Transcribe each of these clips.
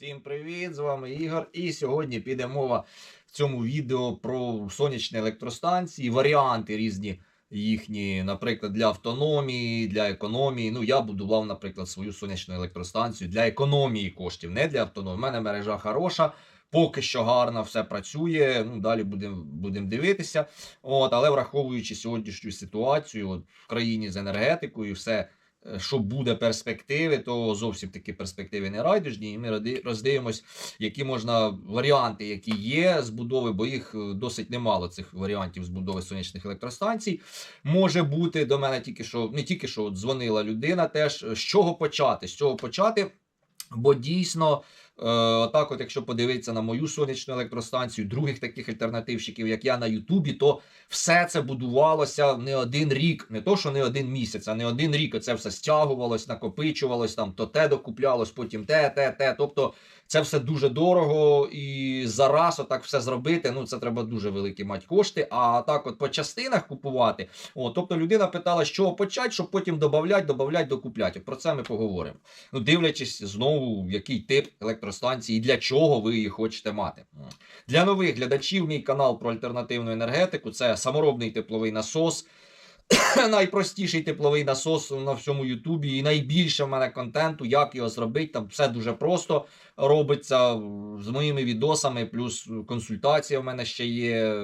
Всім привіт! З вами Ігор. І сьогодні піде мова в цьому відео про сонячні електростанції, варіанти різні їхні, наприклад, для автономії, для економії. Ну, я будував, наприклад, свою сонячну електростанцію для економії коштів, не для автономії. У мене мережа хороша. Поки що гарно все працює. Ну далі будемо будем дивитися. От, але враховуючи сьогоднішню ситуацію от, в країні з енергетикою, все що буде перспективи, то зовсім такі перспективи не райдужні. І ми роздивимось, які можна варіанти, які є збудови, бо їх е, досить немало цих варіантів збудови сонячних електростанцій. Може бути до мене тільки що не тільки що от дзвонила людина, теж з чого почати, з чого почати. Бо дійсно, отак, от якщо подивитися на мою сонячну електростанцію, других таких альтернативщиків, як я на Ютубі, то все це будувалося не один рік, не то, що не один місяць, а не один рік. Це все стягувалось, накопичувалось, там то те докуплялось, потім те, те, те. Тобто це все дуже дорого і зараз отак все зробити. Ну це треба дуже великі мати кошти. А так, от по частинах купувати. О, тобто людина питала, чого почати, щоб потім додавати, додавати, докупляти. Про це ми поговоримо. Ну, дивлячись знову, який тип електростанції і для чого ви її хочете мати. Для нових глядачів мій канал про альтернативну енергетику це саморобний тепловий насос. Найпростіший тепловий насос на всьому Ютубі, і найбільше в мене контенту, як його зробити. Там все дуже просто робиться з моїми відосами, плюс консультація в мене ще є.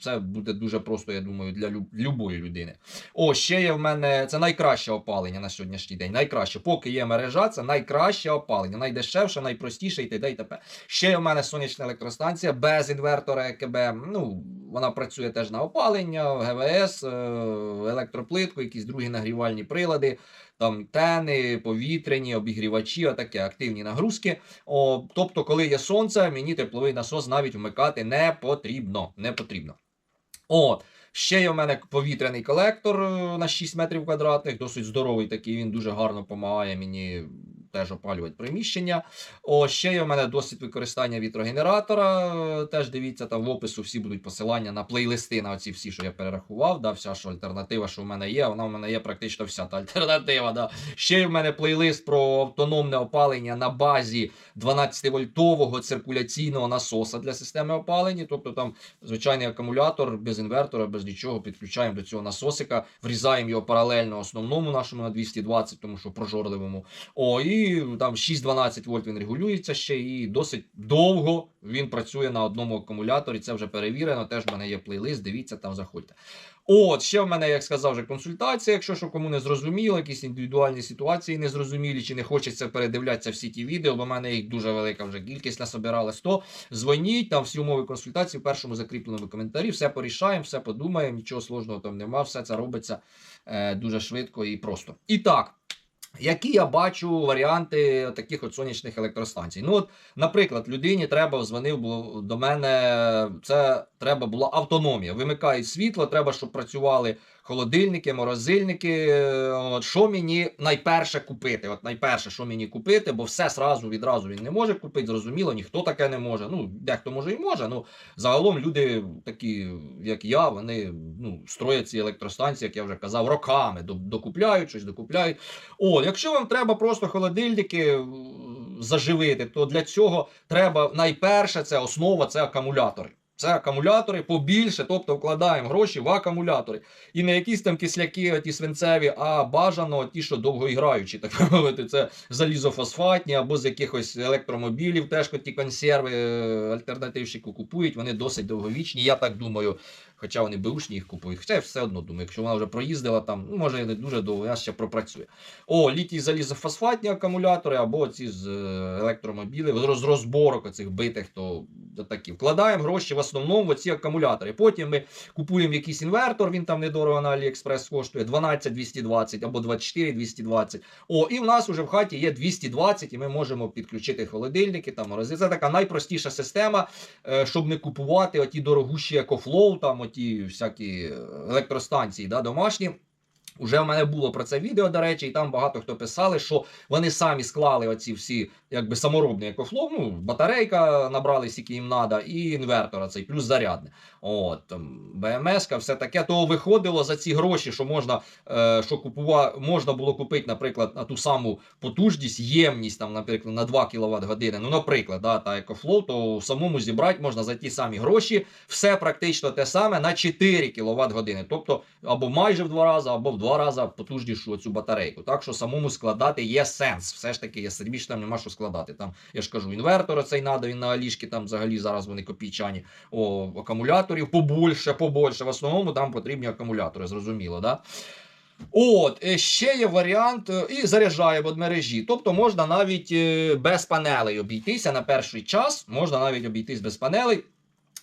Це буде дуже просто, я думаю, для люб- любої людини. О, ще є в мене це найкраще опалення на сьогоднішній день. Найкраще, поки є мережа, це найкраще опалення, найдешевше, найпростіше і т.д. і т.п. Ще в мене сонячна електростанція без інвертора ЕКБ. Ну, вона працює теж на опалення, ГВС, електроплитку, якісь другі нагрівальні прилади, там тени, повітряні, обігрівачі, отаке, активні нагрузки. О, тобто, коли є сонце, мені тепловий насос навіть вмикати не потрібно. Не потрібно. От. Ще є в мене повітряний колектор е, на 6 метрів квадратних, досить здоровий такий, він дуже гарно допомагає мені теж опалювати приміщення. О, ще є в мене досвід використання вітрогенератора. Теж дивіться, там в опису всі будуть посилання на плейлисти, на оці всі, що я перерахував. Да, вся що альтернатива, що в мене є, вона в мене є практично вся та альтернатива. Да. Ще є в мене плейлист про автономне опалення на базі 12-вольтового циркуляційного насоса для системи опалення. Тобто там звичайний акумулятор без інвертора, без нічого підключаємо до цього насосика, врізаємо його паралельно основному нашому на 220, тому що прожорливому. О, і там 6-12 вольт він регулюється ще, і досить довго він працює на одному акумуляторі. Це вже перевірено. Теж в мене є плейлист. Дивіться, там заходьте. От, ще в мене, як сказав, вже консультація. Якщо що кому не зрозуміло, якісь індивідуальні ситуації не зрозумілі, чи не хочеться передивлятися всі ті відео, бо в мене їх дуже велика вже кількість насобиралась, то дзвоніть, там всі умови консультації в першому закріпленому коментарі, все порішаємо, все подумаємо, нічого сложного там нема, все це робиться е, дуже швидко і просто. І так. Які я бачу варіанти таких от сонячних електростанцій? Ну, от, наприклад, людині треба дзвонив було до мене. Це треба була автономія. Вимикають світло, треба, щоб працювали холодильники, морозильники. Е, От, що мені найперше купити? От найперше, що мені купити, бо все сразу відразу він не може купити. Зрозуміло, ніхто таке не може. Ну, дехто може і може. Ну загалом люди, такі як я, вони ну, строять ці електростанції, як я вже казав, роками докупляють щось, докупляють. О, якщо вам треба просто холодильники е, заживити, то для цього треба найперше це основа, це акумулятори. Це акумулятори побільше, тобто вкладаємо гроші в акумулятори. І не якісь там кисляки, ті свинцеві, а бажано ті, що довгоіграючі, так мовити, це залізофосфатні або з якихось електромобілів, теж ті консерви е, альтернативщику купують, вони досить довговічні. Я так думаю, хоча вони беушні їх купують. Хоча я все одно думаю, якщо вона вже проїздила там, ну може не дуже довго, я ще пропрацює. О, літій залізофосфатні акумулятори, або ці з е, електромобілів, з розборок оцих битих, то такі. Вкладаємо гроші в основному в ці акумулятори. Потім ми купуємо якийсь інвертор, він там недорого на AliExpress коштує 12-220 або 24-220. О, і в нас вже в хаті є 220, і ми можемо підключити холодильники, там. Це така найпростіша система, е, щоб не купувати оті дорогущі EcoFlow, там оті всякі е, електростанції да, домашні. Уже в мене було про це відео, до речі, і там багато хто писали, що вони самі склали оці всі якби саморобний екофлоу, ну, батарейка набрали, скільки їм треба, і інвертора цей, плюс зарядне. От, БМС, все таке, то виходило за ці гроші, що можна, е, що купува, можна було купити, наприклад, на ту саму потужність, ємність, там, наприклад, на 2 кВт години. Ну, наприклад, да, та екофлоу, то самому зібрати можна за ті самі гроші, все практично те саме на 4 кВт години. Тобто або майже в два рази, або в два рази потужнішу цю батарейку. Так що самому складати є сенс. Все ж таки, є більше там нема що складати. Там, я ж кажу, інвертор цей надо, він на Алішки, там взагалі зараз вони копійчані. О, акумуляторів побольше, побольше. В основному там потрібні акумулятори, зрозуміло, да? От, е, ще є варіант е, і заряджає від мережі. Тобто можна навіть е, без панелей обійтися на перший час, можна навіть обійтись без панелей.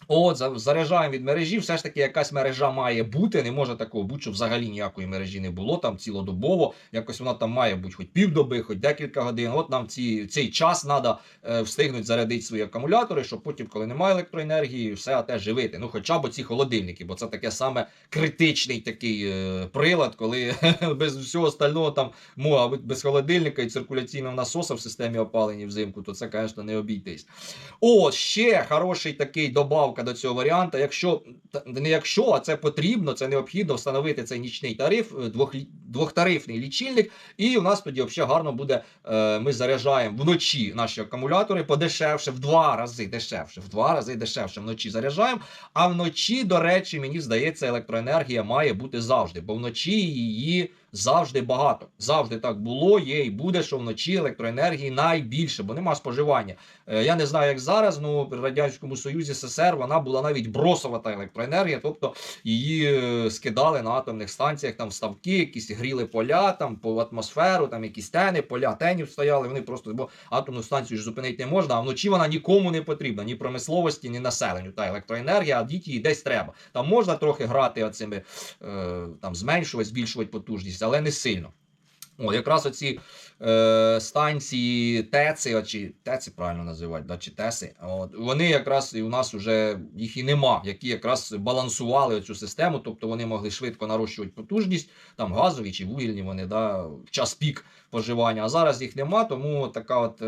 От, за- заряджаємо від мережі. Все ж таки, якась мережа має бути. Не може такого бути, що взагалі ніякої мережі не було там цілодобово. Якось вона там має бути хоч півдоби, хоч декілька годин. От нам ці, цей час треба е, встигнути зарядити свої акумулятори, щоб потім, коли немає електроенергії, все те живити. Ну, хоча б ці холодильники, бо це таке саме критичний такий е, прилад, коли без всього остального там ну, а без холодильника і циркуляційного насоса в системі опалення взимку, то це, звісно, не обійтись. От ще хороший такий добавка до цього варіанта. Якщо не якщо, а це потрібно, це необхідно встановити цей нічний тариф, е, двох, двохтарифний лічильник, і у нас тоді взагалі гарно буде. Е, ми заряджаємо вночі наші акумулятори подешевше, в два рази дешевше, в два рази дешевше вночі заряджаємо. А вночі, до речі, мені здається, електроенергія має бути завжди, бо вночі її. Завжди багато. Завжди так було, є і буде, що вночі електроенергії найбільше, бо нема споживання. Е, Я не знаю, як зараз, ну при Радянському Союзі СССР вона була навіть бросова та електроенергія, тобто її е, скидали на атомних станціях, там ставки, якісь гріли поля, там по атмосферу, там якісь тени, поля тенів стояли. Вони просто, бо атомну станцію ж зупинити не можна, а вночі вона нікому не потрібна, ні промисловості, ні населенню. Та електроенергія, а діти її десь треба. Там можна трохи грати оцими, е, там зменшувати, збільшувати потужність, але не сильно. О, якраз оці е, станції ТЕЦи, чи ТЕЦи правильно називати, да, чи ТЕСи, от, вони якраз і у нас вже їх і нема, які якраз балансували цю систему, тобто вони могли швидко нарощувати потужність, там газові чи вугільні вони, да, в час пік споживання. А зараз їх нема, тому така от е,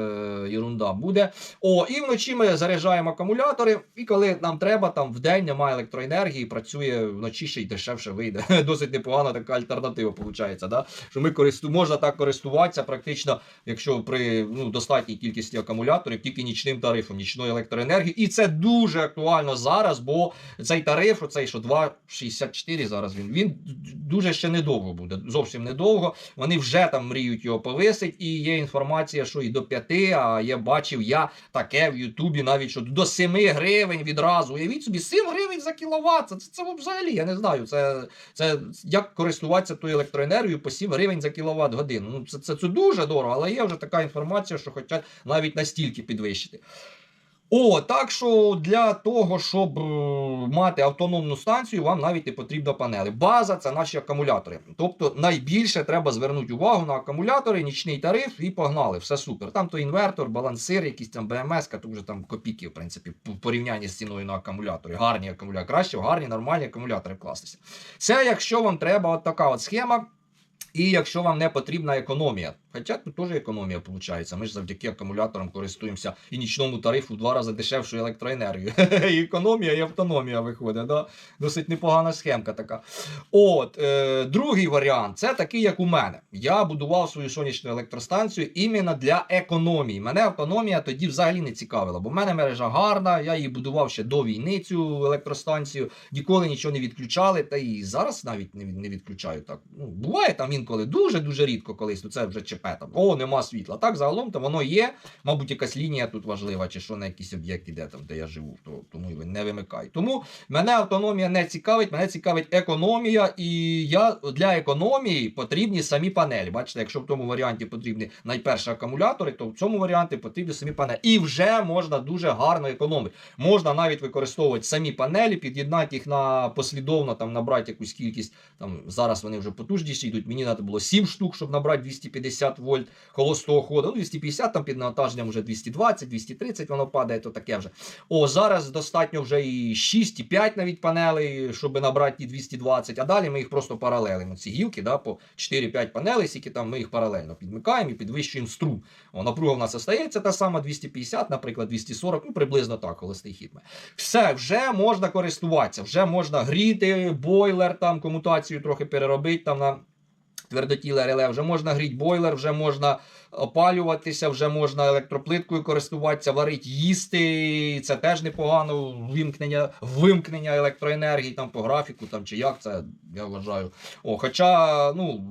ерунда буде. О, і вночі ми заряджаємо акумулятори, і коли нам треба, там в день немає електроенергії, працює вночі ще й дешевше вийде. Досить непогана така альтернатива, виходить, да? що ми користу... можна так користуватися практично, якщо при ну, достатній кількості акумуляторів, тільки нічним тарифом, нічної електроенергії. І це дуже актуально зараз, бо цей тариф, оцей що 2,64 зараз він, він дуже ще недовго буде, зовсім недовго. Вони вже там мріють його повисить, і є інформація, що і до 5, а я бачив я таке в Ютубі, навіть що до 7 гривень відразу. Уявіть собі, 7 гривень за кіловат. Це, це, це взагалі, я не знаю. Це, це як користуватися тою електроенергією по 7 гривень за кіловат годину. Ну, це, це, це дуже дорого, але є вже така інформація, що хочуть навіть настільки підвищити. О, так що для того, щоб е, мати автономну станцію, вам навіть не потрібно панели. База це наші акумулятори. Тобто найбільше треба звернути увагу на акумулятори, нічний тариф і погнали. Все супер. Там то інвертор, балансир, якийсь там БМС, то вже там копійки, в принципі, в порівнянні з ціною на акумуляторі. Гарні акумулятори. Краще гарні, нормальні акумулятори вкластися. Це якщо вам треба от така от схема. І якщо вам не потрібна економія, хоча тут теж економія виходить, ми ж завдяки акумуляторам користуємося і нічному тарифу в два рази дешевшою електроенергією. І економія і автономія виходить. Да? Досить непогана схемка така. От, е, другий варіант це такий, як у мене. Я будував свою сонячну електростанцію іменно для економії. Мене автономія тоді взагалі не цікавила, бо в мене мережа гарна, я її будував ще до війни, цю електростанцію, ніколи нічого не відключали, та і зараз навіть не, відключаю так. Ну, буває там інколи дуже-дуже рідко колись, то це вже ЧП там. О, нема світла. Так, загалом то воно є. Мабуть, якась лінія тут важлива, чи що на якийсь об'єкт іде там, де я живу, то, тому і не вимикаю. Тому мене автономія не цікавить, мене цікавить економія, і я для економії потрібні самі панелі. Бачите, якщо в тому варіанті потрібні найперше акумулятори, то в цьому варіанті потрібні самі панелі. І вже можна дуже гарно економити. Можна навіть використовувати самі панелі, під'єднати їх на послідовно, там набрати якусь кількість. Там зараз вони вже потужніші йдуть. Мені треба було 7 штук, щоб набрати 250 250 вольт холостого ходу. Ну, 250 там під навантаженням вже 220, 230 воно падає, то таке вже. О, зараз достатньо вже і 6, і 5 навіть панелей, щоб набрати ті 220, а далі ми їх просто паралелимо. Ці гілки да, по 4-5 панелей, скільки там ми їх паралельно підмикаємо і підвищуємо струм. О, напруга в нас остається та сама 250, наприклад, 240, ну приблизно так, холостий хід. Все, вже можна користуватися, вже можна гріти бойлер, там комутацію трохи переробити там на твердотіле реле, вже можна гріти бойлер, вже можна опалюватися, вже можна електроплиткою користуватися, варити, їсти. Це теж непогано. Вимкнення, вимкнення електроенергії там по графіку там, чи як це, я вважаю. О, хоча, ну,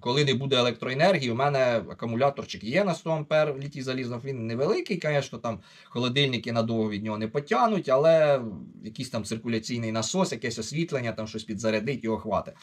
коли не буде електроенергії, у мене акумуляторчик є на 100 ампер літій залізно. Він невеликий, звісно, там холодильники надовго від нього не потягнуть, але якийсь там циркуляційний насос, якесь освітлення, там щось підзарядить, його хватить.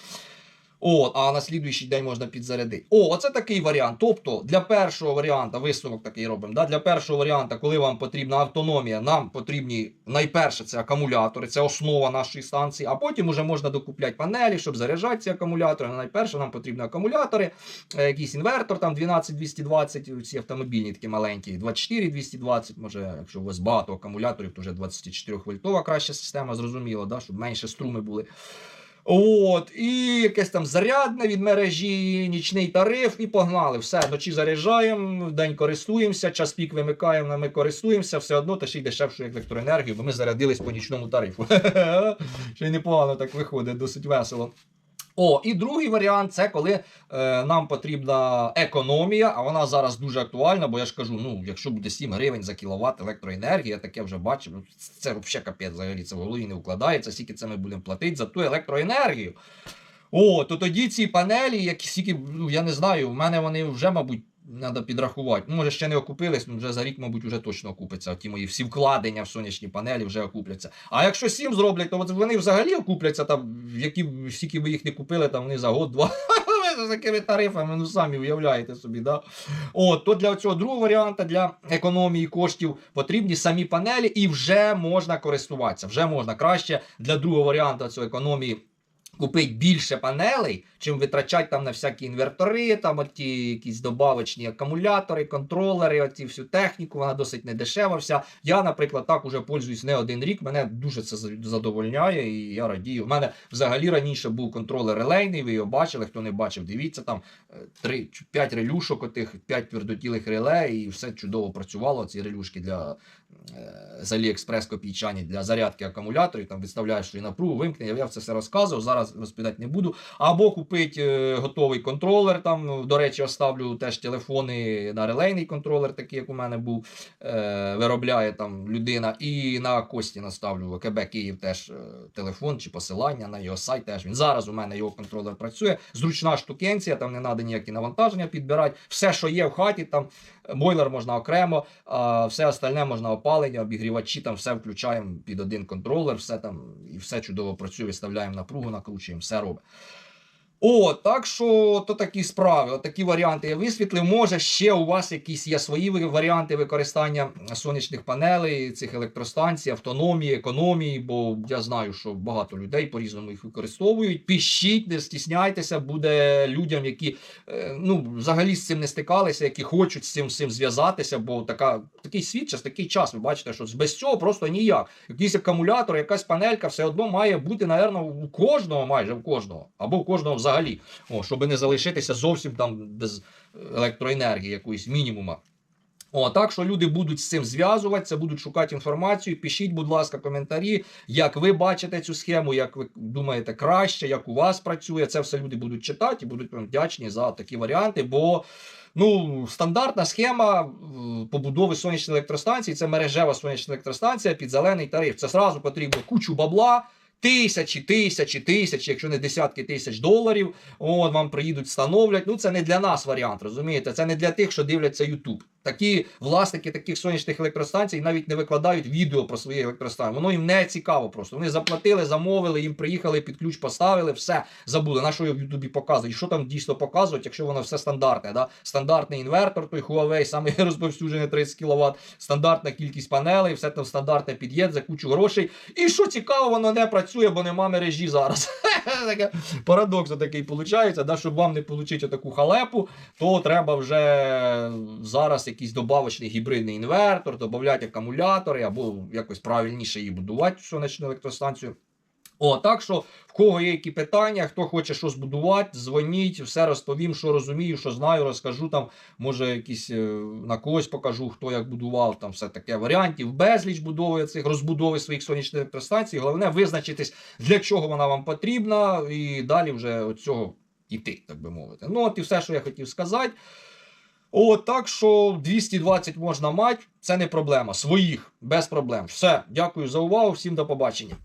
От, а на слідуючий день можна підзарядити. О, оце такий варіант. Тобто для першого варіанта, висновок такий робимо. Да? Для першого варіанта, коли вам потрібна автономія, нам потрібні найперше це акумулятори, це основа нашої станції, а потім вже можна докупляти панелі, щоб заряджати ці акумулятори. Найперше нам потрібні акумулятори, е, якийсь інвертор, там 12220, ці автомобільні такі маленькі, 24220, може, якщо у вас багато акумуляторів, то вже 24 вольтова краща система, зрозуміло, да? щоб менше струми були. От, і якесь там зарядне від мережі, нічний тариф, і погнали. Все, вночі заряджаємо, вдень користуємося, час пік вимикаємо, ми користуємося, все одно та ще й дешевшу електроенергію, бо ми зарядились по нічному тарифу. Ще й непогано так виходить, досить весело. О, і другий варіант це коли е, нам потрібна економія, а вона зараз дуже актуальна, бо я ж кажу, ну, якщо буде 7 гривень за кіловат електроенергії, я таке вже бачив. Це взагалі капець взагалі, це в голові не вкладається, скільки це ми будемо платити за ту електроенергію. О, то тоді ці панелі, які скільки, ну, я не знаю, в мене вони вже, мабуть, треба підрахувати. Ну, може, ще не окупились, ну вже за рік, мабуть, вже точно окупиться. Ті мої всі вкладення в сонячні панелі вже окупляться. А якщо сім зроблять, то вони взагалі окупляться, там, які скільки ви їх не купили, там вони за год-два. З такими тарифами, ну самі уявляєте собі, да? От, то для цього другого варіанту, для економії коштів, потрібні самі панелі і вже можна користуватися. Вже можна краще для другого варіанту цього економії купити більше панелей, чим витрачати там на всякі інвертори, там оті якісь добавочні акумулятори, контролери, оці всю техніку, вона досить недешева вся. Я, наприклад, так уже пользуюсь не один рік, мене дуже це задовольняє і я радію. У мене взагалі раніше був контролер релейний, ви його бачили, хто не бачив, дивіться, там 3, 5 релюшок, отих 5 твердотілих реле, і все чудово працювало. Ці релюшки для е, з Aliexpress копійчані для зарядки акумуляторів, там виставляєш свою напругу, вимкнення. Я це все розказував, зараз розповідати не буду. Або купити е, готовий контролер. Там, ну, до речі, оставлю теж телефони на релейний контролер, такий, як у мене був, е, виробляє там людина. І на Кості наставлю КБ Київ теж е, телефон чи посилання на його сайт. Теж він зараз у мене його контролер працює. Зручна штукенція, там не треба ніякі навантаження підбирати. Все, що є в хаті, там бойлер можна окремо, а все остальне можна опалення, обігрівачі, там все включаємо під один контролер, все там і все чудово працює, виставляємо напругу, накручуємо, все робить. О, так що то такі справи, такі варіанти я висвітлив. Може, ще у вас якісь є свої варіанти використання сонячних панелей, цих електростанцій, автономії, економії, бо я знаю, що багато людей по-різному їх використовують. Пишіть, не стісняйтеся, буде людям, які е, ну, взагалі з цим не стикалися, які хочуть з цим, цим зв'язатися, бо така, такий світ, час, такий час, ви бачите, що без цього просто ніяк. Якийсь акумулятор, якась панелька, все одно має бути, напевно, у кожного, майже у кожного, або у кожного взагалі. О, щоб не залишитися зовсім там без електроенергії, якоїсь мінімума. О, так що люди будуть з цим зв'язуватися, будуть шукати інформацію. Пишіть, будь ласка, коментарі, як ви бачите цю схему, як ви думаєте краще, як у вас працює. Це все люди будуть читати і будуть вам вдячні за такі варіанти. Бо ну, стандартна схема е, побудови сонячної електростанції це мережева сонячна електростанція під зелений тариф. Це зразу потрібно кучу бабла. Тисячі, тисячі, тисячі, якщо не десятки тисяч доларів, от вам приїдуть, встановлять. Ну це не для нас варіант, розумієте? Це не для тих, що дивляться YouTube. Такі власники таких сонячних електростанцій навіть не викладають відео про свої електростанції. Воно їм не цікаво просто. Вони заплатили, замовили, їм приїхали, під ключ поставили, все забули. На що його в Ютубі показують? Що там дійсно показують, якщо воно все стандартне? Да? Стандартний інвертор, той Huawei, самий розповсюджений 30 кВт, стандартна кількість панелей, все там стандартне під'єд за кучу грошей. І що цікаво, воно не працює, бо нема мережі зараз. Таке Парадокс такий виходить, да? щоб вам не отримати таку халепу, то треба вже зараз якийсь добавочний гібридний інвертор, додати акумулятори або якось правильніше її будувати, сонячну електростанцію. О, так що в кого є які питання, хто хоче щось будувати, дзвоніть, все розповім, що розумію, що знаю, розкажу там. Може, якісь е, на когось покажу, хто як будував, там все таке варіантів. Безліч будови цих розбудови своїх сонячних електростанцій. Головне визначитись, для чого вона вам потрібна, і далі вже від цього йти, так би мовити. Ну, от і все, що я хотів сказати. О, так що 220 можна мати, це не проблема. Своїх без проблем. Все, дякую за увагу, всім до побачення.